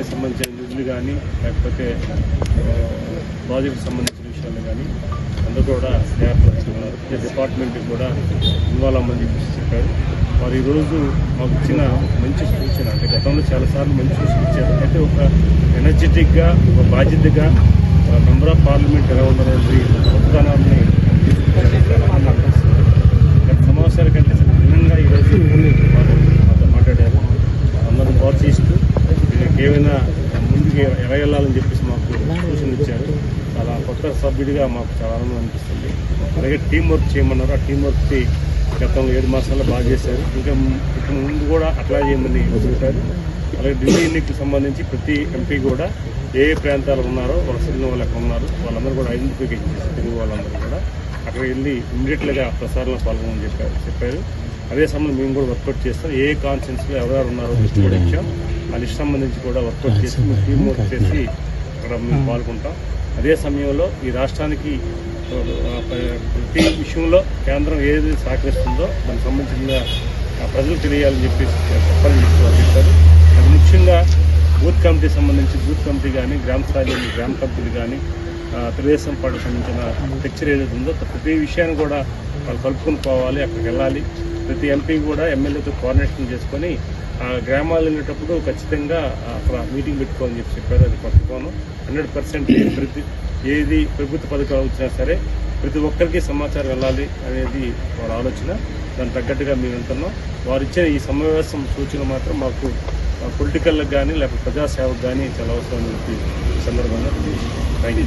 సంబంధించిన నిధులు కానీ లేకపోతే ప్రాజెక్ట్ సంబంధించిన విషయాలు కానీ అందరూ కూడా ఏర్పరుచుకున్నారు ప్రతి డిపార్ట్మెంట్కి కూడా ఇన్వాల్వ్ అవ్వమని చెప్పేసి చెప్పారు. వారు ఈరోజు మాకు ఇచ్చిన మంచి సూచన అంటే గతంలో చాలాసార్లు మంచి సూచన ఇచ్చారు. అంటే ఒక ఎనర్జెటిక్గా ఒక బాధ్యతగా మెంబర్ ఆఫ్ పార్లమెంట్ ఎలా ఉండాలనేది కొత్తదనాన్ని తీసుకొచ్చారు. చాలా ఆనందం అనిపిస్తుంది. గత సమావేశాల కంటే భిన్నంగా ఈరోజు వారు మాతో మాట్లాడారు అందరూ ప్రోత్సహిస్తూ ఏదైనా ముందుకు ఎలా వెళ్ళాలని చెప్పేసి మాకు సూచన ఇచ్చారు. చాలా కొత్త సభ్యుడిగా మాకు చాలా ఆనందం అనిపిస్తుంది. అలాగే టీం వర్క్ చేయమన్నారు. ఆ టీం వర్క్ గతంలో ఏడు మాసాల్లో బాగా చేశారు. ఇంకా ఇక ముందు కూడా అట్లా చేయమని చెప్పారు. అలాగే ఢిల్లీ ఎన్నికలకు సంబంధించి ప్రతి ఎంపీ కూడా ఏ ఏ ప్రాంతాలు ఉన్నారో వలసలు వాళ్ళు ఎక్కడ ఉన్నారు వాళ్ళందరూ కూడా ఐడెంటిఫికేషన్ చేసి తెలుగు వాళ్ళందరూ కూడా అక్కడ వెళ్ళి ఇమ్మీడియట్గా ప్రసారంలో పాల్గొమని చెప్పారు చెప్పారు. అదే సమయంలో మేము కూడా వర్కౌట్ చేస్తాం. ఏ కాన్సెన్స్లో ఎవరెవరు ఉన్నారో లిస్ట్ కూడా ఇచ్చాం లిస్ట్ సంబంధించి కూడా వర్కౌట్ చేసి మేము టీం వర్క్ చేసి అక్కడ మేము పాల్గొంటాం. అదే సమయంలో ఈ రాష్ట్రానికి ప్రతి విషయంలో కేంద్రం ఏది సహకరిస్తుందో దానికి సంబంధించిన ఆ, ప్రజలకు తెలియాలని చెప్పేసి చెప్పాలని చెప్పారు అది ముఖ్యంగా బూత్ కమిటీ సంబంధించి బూత్ కమిటీ కానీ గ్రామ స్థాయిలో గ్రామ కమిటీలు కానీ తెలుగుదేశం పార్టీకి సంబంధించిన పిక్చర్ ఏదైతే ఉందో ప్రతి విషయాన్ని కూడా వాళ్ళు కలుపుకొని పోవాలి అక్కడికి వెళ్ళాలి. ప్రతి ఎంపీ కూడా ఎమ్మెల్యేతో కోఆర్డినేషన్ చేసుకొని ఆ గ్రామాలు వెళ్ళేటప్పుడు ఖచ్చితంగా అక్కడ మీటింగ్ పెట్టుకోవాలని చెప్పి చెప్పారు అది పట్టుకోను. హండ్రెడ్ పర్సెంట్ ప్రతి ఏది ప్రభుత్వ పథకాలు వచ్చినా సరే ప్రతి ఒక్కరికి సమాచారం వెళ్ళాలి అనేది వారి ఆలోచన. దానికి తగ్గట్టుగా మేము వెళ్తున్నాం. వారు ఇచ్చిన ఈ సమావేశం సూచన మాత్రం మాకు పొలిటికల్కి కానీ లేకపోతే ప్రజాసేవకు కానీ చాలా అవసరం చెప్పి సందర్భంగా థ్యాంక్ యూ